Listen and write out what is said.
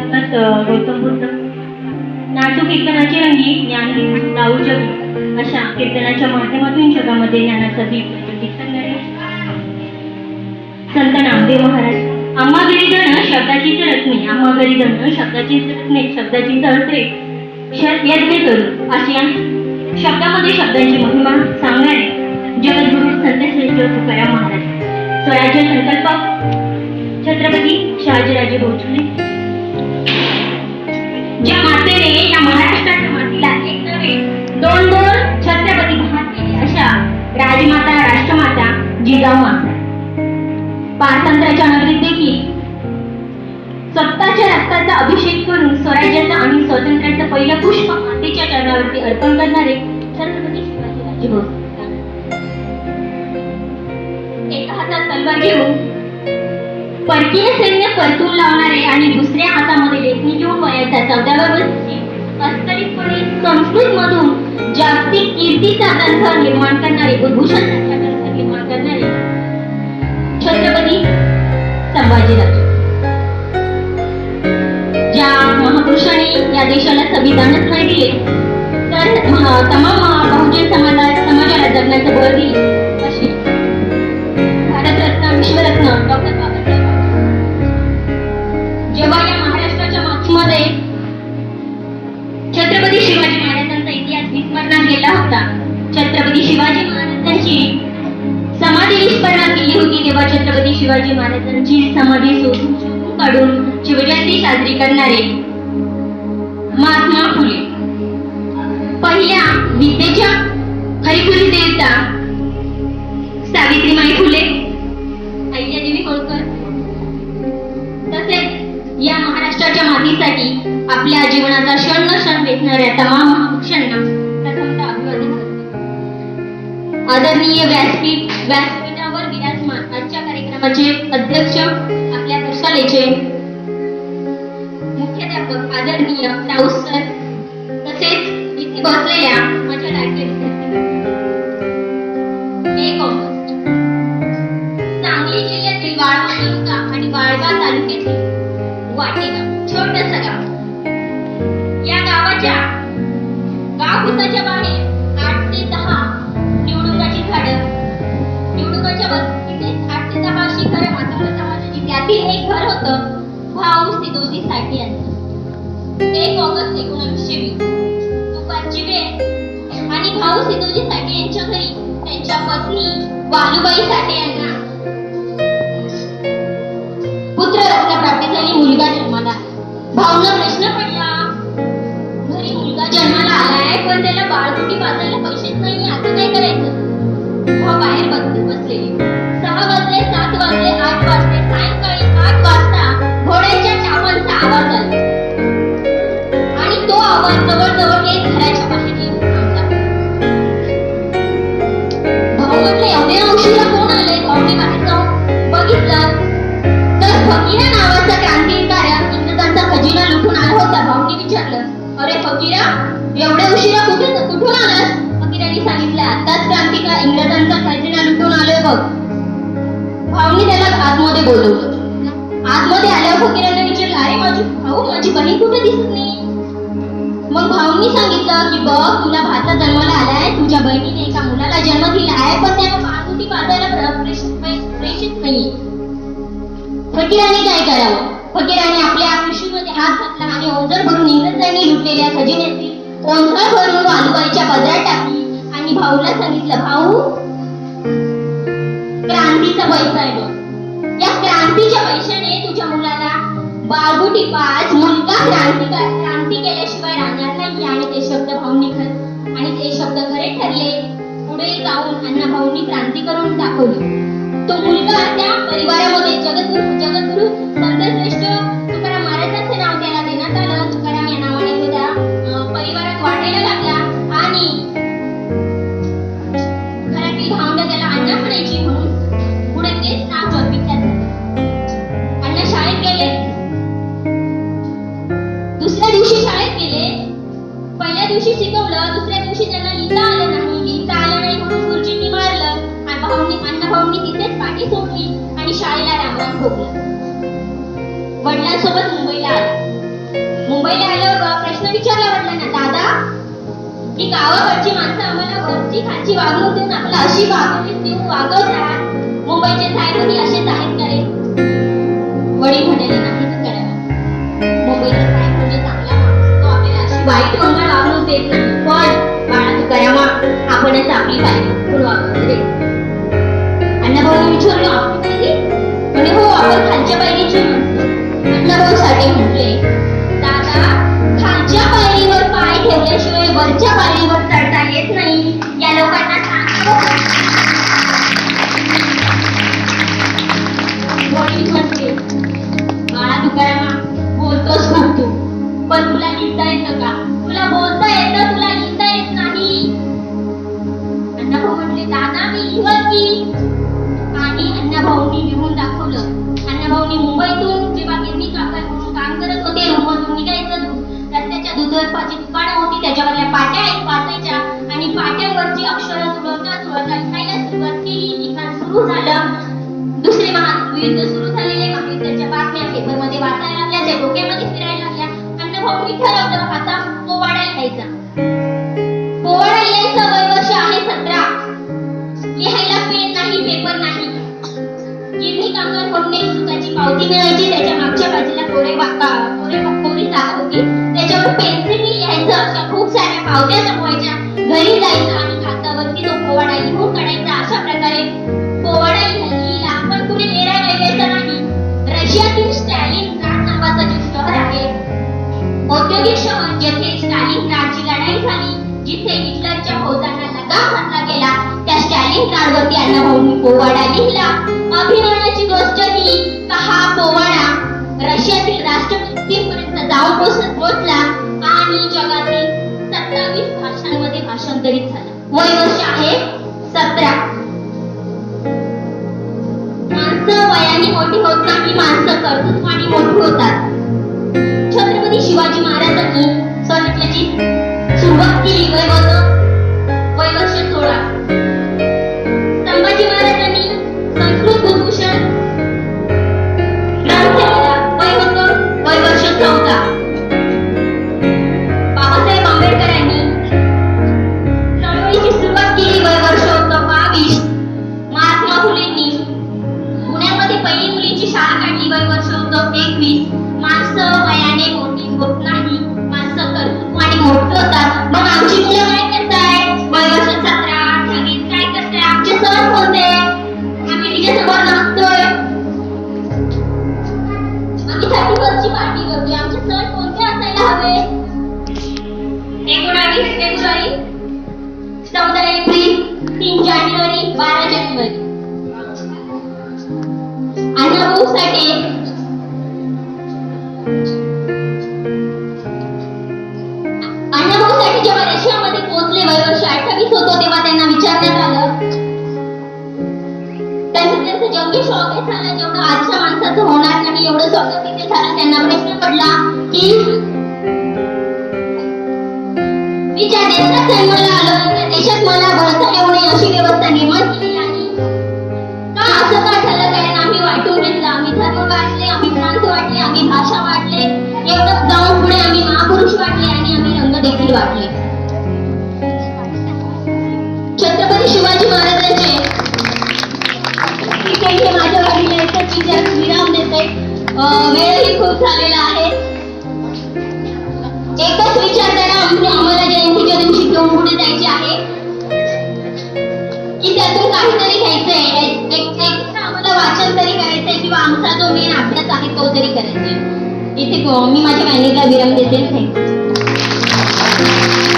भगत गौतम बुद्ध. नाटू कीर्तनाची रंगी ज्ञान लावू जग अशा कीर्तनाच्या माध्यमातून जगामध्ये ज्ञानाचा दीप प्रज्वलित करणारे संत नामदेव महाराज आम्हा घरी जाणं शब्दाची तरच नाही आम्हा घरी जाणं शब्दाची तरच शब्दाची तळसे यज्ञ करू अशी या शब्दामध्ये शब्दांची महिमा सांगणारे जगद्गुरु संत श्रेष्ठ तुकाराम महाराज. स्वराज्य संकल्प. छत्रपती शहाजीराजे भोसले. जिजाऊ माता पारतंत्र्याच्या नगरीत देखील स्वतःच्या रक्ताचा अभिषेक करून स्वराज्याचा आणि स्वातंत्र्याचं पहिलं पुष्प मातेच्या चरणावरती अर्पण करणारे छत्रपती शिवाजीराजे भोसले एका हातात तलवार घेऊन परकीय सैन्य परतून लावणारे आणि दुसऱ्या हातामध्ये लेखणी घेऊन वयाच्या चौदाव्या वर्षी अस्तरितपणे संस्कृत मधून जागतिक कीर्तीचा ग्रंथ निर्माण करणारे उद्भूषण ग्रंथ करणारे छत्रपती संभाजीराजे ज्या महापुरुषांनी या देशाला संविधानच नाही दिले तर तमाम बहुजन समाजात समाजाला जगण्याचं बळ दिले. छत्रपती शिवाजी महाराजांची समाधी शोधून काढून शिवजयंती साजरी करणारे महात्मा फुले. पहिल्या विद्येच्या हरिकुली देवता सावित्रीमाई फुले. अहिल्यादेवी होळकर तसेच या महाराष्ट्राच्या मातीसाठी आपल्या जीवनाचा क्षण न क्षण वेचणाऱ्या तमाम महापुरुषांना प्रथमतः अभिवादन करते. आदरणीय व्यासपीठ व्यासपीठावर आजच्या अध्यक्ष आपल्या प्रशालेचे मुख्याध्यापक आदरणीय राऊत सर तसेच इथे बसलेल्या माझ्या लाडक्या सांगली जिल्ह्यातील वाळवा तालुका आणि वाळवा तालुक्यातील वाटेगाव छोटस गाव. या गावाच्या गाव बाहेर आठ ते दहा निवडुंगाची झाडं. आठ ते दहा अशी घरं समाजाची त्यातील एक घर होतं भाऊ सिदोजी यांचं एक ऑगस्ट एकोणीसशे वीस. दुपारची वेळ. आणि भाऊ सिदोजी साठे यांच्या घरी त्यांच्या पत्नी वालुबाई साठे यांना पुत्र रत्न प्राप्ती झाली मुलगा जन्माला प्रश्न पडला घरी मुलगा जन्माला आलाय पण त्याला बाळगुटी पाजायला पैसेच नाही आता काय करायचं? भाऊ बाहेर बघ. फकीरा नावाचा क्रांतिकारक इंग्रजांचा खजिना लुटून आला होता भाऊने विचारलं. अरे फकीरा एवढ्या उशिरा कुठे कुठून आलास? फकीराने सांगितलं आताच क्रांतिका इंग्रजांचा खजिना लुटून आलोय बघ. भाऊने त्याला आतमध्ये बोलवलं. आतमध्ये आल्यावर फकीराने विचारलं अरे माझी भाऊ माझी बहीण कुठे दिसत नाही? मग भाऊनी सांगितलं की बघ तुला भाचा जन्माला आलाय तुझ्या बहिणीने एका मुलाला जन्म दिला आहे पण त्याला बाळगुटी पाजायला प्रेषित नाही- प्रेषित नाहीये. फकीराने काय करावं? फकीराने आपल्या पिशवीमध्ये हात घातला आणि ओझर भरून इंग्रजांनी लुटलेल्या खजिन्याची ओंझळ भरून वालुबाईच्या पदरात टाकली आणि भाऊला सांगितलं भाऊ क्रांतीचा पैसा आहे या क्रांतीच्या पैशाने तुझ्या मुलाला बाळगुटी पाच मुलगा क्रांती क्रांती केल्याशिवाय राहणार नाही. आणि ते शब्द भाऊनी खर आणि ते शब्द खरे ठरले. पुढे जाऊन अण्णा भाऊनी क्रांती करून दाखवली. तो मुलगा त्या परिवारामध्ये जगद्गुरु जगद्गुरु संतश्रेष्ठ तुकाराम महाराजांचे नाव त्याला देण्यात आलं. तुकाराम या नावाने तो त्या परिवारात वाढायला लागला. सोडली आणि शाळेला रामराम ठोकला वडिलांसोबत मुंबईला आला. मुंबईला आल्यावर प्रश्न विचारला वडिलांना दादा ही गावाकडची माणसं आम्हाला वरची खालची वागणूक देऊन आपल्याला अशी वागणूक देऊन वागवतात. मुंबईचे साहेबही असेच आहेत का रे वडील म्हणाले ना आपण खालच्या पायरीची म्हणतो अण्णाभाऊ म्हटले दादा खालच्या पायरीवर पाय ठेवल्याशिवाय वरच्या पायरीवर महायुद्ध सुरू झालेले महायुद्धाच्या बातम्या पेपरमध्ये वाचायला लागल्या त्या डोक्यामध्ये फिरायला लागल्या. अण्णाभाऊंनी ठरवलं आता पोवाडा लिहायचा पोवाडा लिहायचं वय वर्ष आहे सतरा. लिहायला पेन नाही पेपर नाही. गिरणी कामगार सुताची पावती मिळायची. त्याच्या मागच्या बाजूला कोरे कोरे कोरी जागा होती. त्याच्यावर लिहायचं. अशा खूप साऱ्या पावत्या जमवायच्या. घरी जायचं आणि खातावरती तो पोवाडा लिहून काढायचा रशियातील स्टॅलिन शहर आहे. औद्योगिक शहर जेथे लढाई झाली जिथे हिटलरच्या फौजांना लगाम घातला गेला. त्या अण्णाभाऊंनी पोवाडा लिहिला. अभिमानाची गोष्ट ही का हा पोवाडा. रशियातील जाऊन पोहोचला आणि जगातील सत्तावीस भाषांमध्ये भाषांतरित झाला. वय वर्ष आहे मोठी होत नाही माणसं कर्तृत्वाने मोठी होतात. छत्रपती शिवाजी महाराजांनी स्वातंत्र्याची सुरुवात केली वय वय साठे अण्णाभाऊ साठे जेव्हा रशियामध्ये पोहोचले वय वर्ष अठ्ठावीस होतो तेव्हा त्यांना विचारण्यात आलं. त्यांचं त्यांचं जंगी स्वागत झालं जेवढं आजच्या माणसाचं होणार नाही एवढं स्वागत तिथे झालं. त्यांना प्रश्न पडला की रंग वाटले छत्रपती शिवाजी महाराजांचे. माझ्या गाडीला एकच विचार विराम देते वेळही खूप झालेला आहे. एकच विचार करा आम्हाला जयंतीच्या दिवशी घेऊन पुढे जायचे आहे. की त्यातून काहीतरी घ्यायचंय. एक आम्हाला वाचन तरी करायचंय किंवा आमचा जो मेन अभ्यास आहे तो तरी करायचा आहे इथे मी माझ्या बहिणीला विराम देते. थँक्यू. Thank you.